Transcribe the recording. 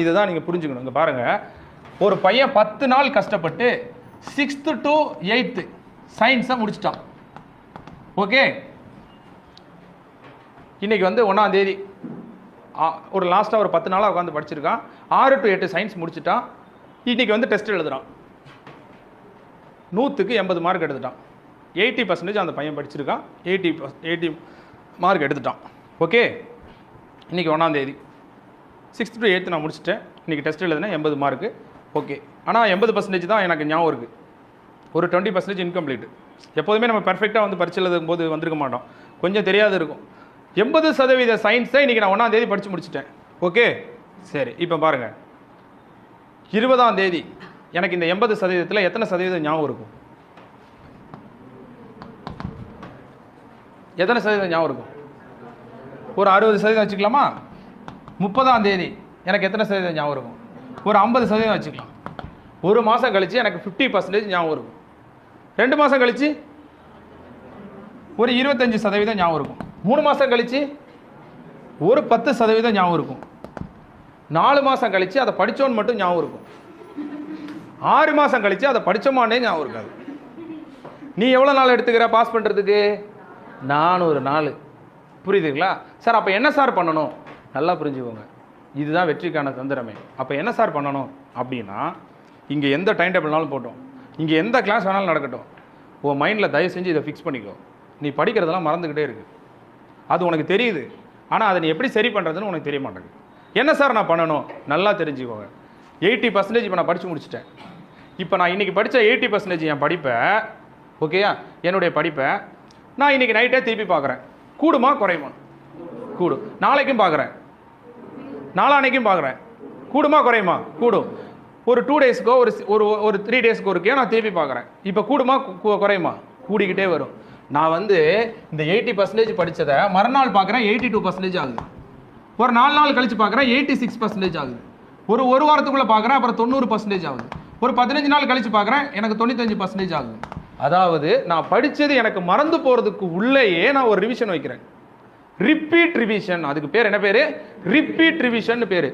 இதுதான் நீங்கள் புரிஞ்சுக்கணும். இங்கே பாருங்கள் ஒரு பையன் பத்து நாள் கஷ்டப்பட்டு சிக்ஸ்த்து டு எயித்து சயின்ஸை முடிச்சிட்டான். ஓகே இன்றைக்கி வந்து ஒன்றாம் தேதி. ஒரு லாஸ்ட்டாக ஒரு பத்து நாளாக உட்காந்து படிச்சிருக்கான். ஆறு டு எட்டு சயின்ஸ் முடிச்சிட்டான். இன்றைக்கி வந்து டெஸ்ட் எழுதுகிறான் நூற்றுக்கு எண்பது மார்க் எடுத்துட்டான். எயிட்டி பர்சன்டேஜ் அந்த பையன் படிச்சிருக்கான். எயிட்டி எயிட்டி மார்க் எடுத்துட்டான். ஓகே இன்றைக்கி ஒன்றாந்தேதி சிக்ஸ்த் டு எயித்து நான் முடிச்சிட்டேன். இன்றைக்கி டெஸ்ட் எழுதுனா எண்பது மார்க்கு ஓகே ஆனால் எண்பது பர்சன்டேஜ் தான் எனக்கு ஞாபகம் இருக்குது ஒரு டுவெண்ட்டி பர்சன்டேஜ் இன்கம்ப்ளீட் எப்போதுமே நம்ம பர்ஃபெக்டாக வந்து பரிட்சை எழுதும் போது வந்திருக்க மாட்டோம். கொஞ்சம் தெரியாது இருக்கும். எண்பது சதவீத சயின்ஸை இன்றைக்கி நான் ஒன்றாம் தேதி படித்து முடிச்சிட்டேன். ஓகே சரி இப்போ பாருங்கள் இருபதாம் தேதி. எனக்கு இந்த எண்பது சதவீதத்தில் எத்தனை சதவீதம் ஞாபகம் இருக்கும்? எத்தனை சதவீதம் ஞாபகம் இருக்கும்? ஒரு அறுபது சதவீதம் வச்சுக்கலாமா? முப்பதாம் தேதி. எனக்கு எத்தனை சதவீதம் ஞாபகம் இருக்கும்? ஒரு ஐம்பது சதவீதம் வச்சுக்கலாம். ஒரு மாதம் கழித்து எனக்கு ஃபிஃப்டி பர்சன்டேஜ் ஞாபகம் இருக்கும். ரெண்டு மாதம் கழித்து ஒரு இருபத்தஞ்சி சதவீதம் ஞாபகம் இருக்கும். மூணு மாதம் கழித்து ஒரு பத்து சதவீதம் ஞாபகம் இருக்கும். நாலு மாதம் கழித்து அதை படித்தோன்னு மட்டும் ஞாபகம் இருக்கும். ஆறு மாதம் கழித்து அதை படித்தோமானே ஞாபகம் இருக்காது. நீ எவ்வளோ நாள் எடுத்துக்கிற பாஸ் பண்ணுறதுக்கு நானூறு நாள். புரியுதுங்களா? சார் அப்போ என்ன சார் பண்ணணும்? நல்லா புரிஞ்சுக்கோங்க. இதுதான் வெற்றிக்கான தந்திரமே. அப்போ என்ன சார் பண்ணணும்? அப்படின்னா இங்கே எந்த டைம் டேபிள்னாலும் போட்டோம். இங்கே எந்த கிளாஸ் வேணாலும் நடக்கட்டும். உன் மைண்டில் தயவு செஞ்சு இதை ஃபிக்ஸ் பண்ணிக்கோ. நீ படிக்கிறதெல்லாம் மறந்துக்கிட்டே இருக்கு. அது உனக்கு தெரியுது. ஆனால் அதை நீ எப்படி சரி பண்ணுறதுன்னு உனக்கு தெரிய மாட்டேங்குது. என்ன சார் நான் பண்ணணும்? நல்லா தெரிஞ்சுக்கோங்க. எயிட்டி பர்சன்டேஜ் இப்போ நான் படித்து முடிச்சிட்டேன். இப்போ நான் இன்றைக்கி படித்த எயிட்டி பர்சன்டேஜ் என் படிப்பை ஓகேயா என்னுடைய படிப்பை நான் இன்றைக்கி நைட்டே திருப்பி பார்க்குறேன். கூடுமா குறையுமா? கூடும் நாளைக்கும் பார்க்குறேன். நாளானைக்கும் பார்க்குறேன். கூடுமா குறையுமா? கூடும். ஒரு டூ டேஸ்க்கோ ஒரு ஒரு ஒரு த்ரீ டேஸ்க்கோ ஒருக்கையோ நான் திருப்பி பார்க்குறேன். இப்போ கூடுமா குறையுமா? கூடிக்கிட்டே வரும். நான் வந்து இந்த எயிட்டி பர்சன்டேஜ் படித்ததை மறுநாள் பார்க்குறேன் எயிட்டி டூ பர்சன்டேஜ் ஆகுது. ஒரு நாலு நாள் கழிச்சு பார்க்குறேன் எயிட்டி சிக்ஸ் பர்சன்டேஜ் ஆகுது. ஒரு ஒரு வாரத்துக்குள்ளே பார்க்குறேன் அப்புறம் தொண்ணூறு பர்சன்டேஜ் ஆகுது. ஒரு பதினஞ்சு நாள் கழிச்சு பார்க்குறேன் எனக்கு தொண்ணூத்தஞ்சு பர்சன்டேஜ் ஆகுது. அதாவது நான் படித்தது எனக்கு மறந்து போகிறதுக்கு உள்ளேயே நான் ஒரு ரிவிஷன் வைக்கிறேன். ரிப்பீட் ரிவிஷன் அதுக்கு பேர் என்ன பேர்? ரிப்பீட் ரிவிஷன் பேர்.